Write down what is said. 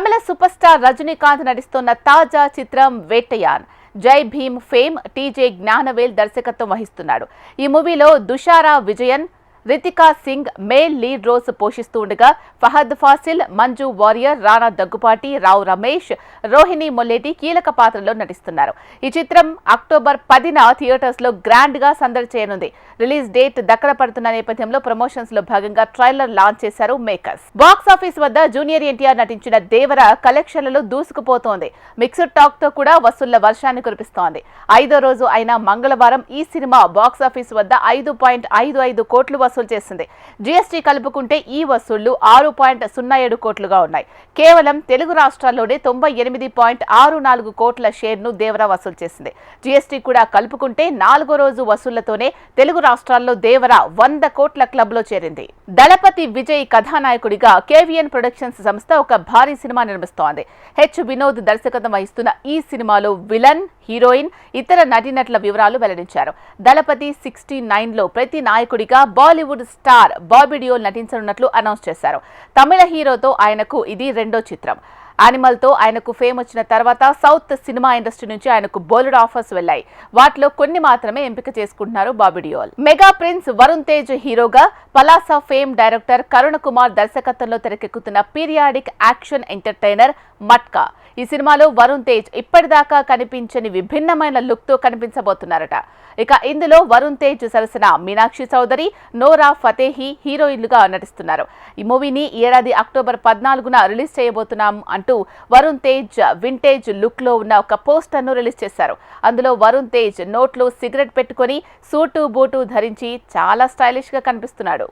తమిళ super star Rajinikanth నటిస్తున్న తాజా చిత్రం వేటయాన్. జై భీమ్ ఫేమ్ టీజే జ్ఞానవేల్ దర్శకత్వం వహిస్తున్నాడు. ఈ మూవీలో Dushara Vijayan Ritika Singh male lead roles పోషిస్తూ ఉండగా ఫహద్ ఫాసిల్ మంజు వారియర్ రానా దగ్గుపాటి రావు రమేష్ రోహిణి మొల్లేటి కీలక పాత్రలో నటిస్తున్నారు. ఈ చిత్రం అక్టోబర్ పదిన థియేటర్స్లో గ్రాండ్గా సందడి చేయనుంది. రిలీజ్ డేట్ దక్కన పడుతున్న నేపథ్యంలో ప్రమోషన్స్లో భాగంగా ట్రైలర్ లాంచ్ చేశారు మేకర్స్. బాక్స్ ఆఫీస్ వద్ద జూనియర్ ఎన్టీఆర్ నటించిన దేవర కలెక్షన్లలో దూసుకుపోతోంది. మిక్స్డ్ టాక్తో కూడా వసూళ్ళ వర్షాన్ని కురిపిస్తోంది. ఐదో రోజు అయిన మంగళవారం ఈ సినిమా బాక్స్ ఆఫీస్ వద్ద ఐదు పాయింట్ ఐదు ఐదు కోట్లు వసూలు చేసింది. జీఎస్టీ కలుపుకుంటే ఈ వసూళ్ళు ఆరు పాయింట్ సున్నా ఏడు కోట్లుగా ఉన్నాయి. కేవలం తెలుగు రాష్ట్రాల్లోనే తొంభై ఎనిమిది పాయింట్ ఆరు నాలుగు కోట్ల షేర్ను దేవరా వసూలు చేసింది. జీఎస్టీ కూడా కలుపుకుంటే నాలుగో రోజు వసూళ్ళతోనే తెలుగు రాష్ట్రాల్లో దేవర వంద కోట్ల క్లబ్లో చేరింది. దళపతి విజయ్ కథానాయకుడిగా కేవీఎన్ ప్రొడక్షన్స్ సంస్థ ఒక భారీ సినిమా నిర్మిస్తోంది. హెచ్ వినోద్ దర్శకత్వం వహిస్తున్న ఈ సినిమాలో విలన్ హీరోయిన్ ఇతర నటీనటుల వివరాలు వెల్లడించారు. దళపతి సిక్స్టీ నైన్లో ప్రతి నాయకుడిగా బాలీవుడ్ స్టార్ బాబిడియోల్ నటించనున్నట్లు అనౌన్స్ చేశారు. తమిళ హీరోతో ఆయనకు ఇది రెండో చిత్రం. యానిమల్తో ఆయనకు ఫేమ్ వచ్చిన తర్వాత సౌత్ సినిమా ఇండస్ట్రీ నుంచి ఆయనకు బోలెడ్ ఆఫర్స్ వెళ్ళాయి వాటిలో కొన్ని మాత్రమే ఎంపిక చేసుకుంటున్నారు బాబిడియోల్ మెగా ప్రిన్స్ వరుణ్ తేజ్ హీరోగా పలాసా ఫేమ్ డైరెక్టర్ కరుణ కుమార్ దర్శకత్వంలో తెరకెక్కుతున్న పీరియాడిక్ యాక్షన్ ఎంటర్టైనర్ మట్కా. ఈ సినిమాలో వరుణ్ తేజ్ ఇప్పటిదాకా కనిపించని విభిన్నమైన లుక్తో కనిపించబోతున్నారట. ఇక ఇందులో వరుణ్ తేజ్ సరసన మీనాక్షి చౌదరి నోరా ఫతేహి హీరోయిన్లుగా నటిస్తున్నారు. ఈ మూవీని ఏడాది అక్టోబర్ పద్నాలుగున రిలీజ్ చేయబోతున్నాం అంటూ వరుణ్ తేజ్ వింటేజ్ లుక్లో ఉన్న ఒక పోస్టర్ను రిలీజ్ చేశారు. అందులో వరుణ్ తేజ్ నోట్లో సిగరెట్ పెట్టుకొని సూటు బూటు ధరించి చాలా స్టైలిష్గా కనిపిస్తున్నాడు.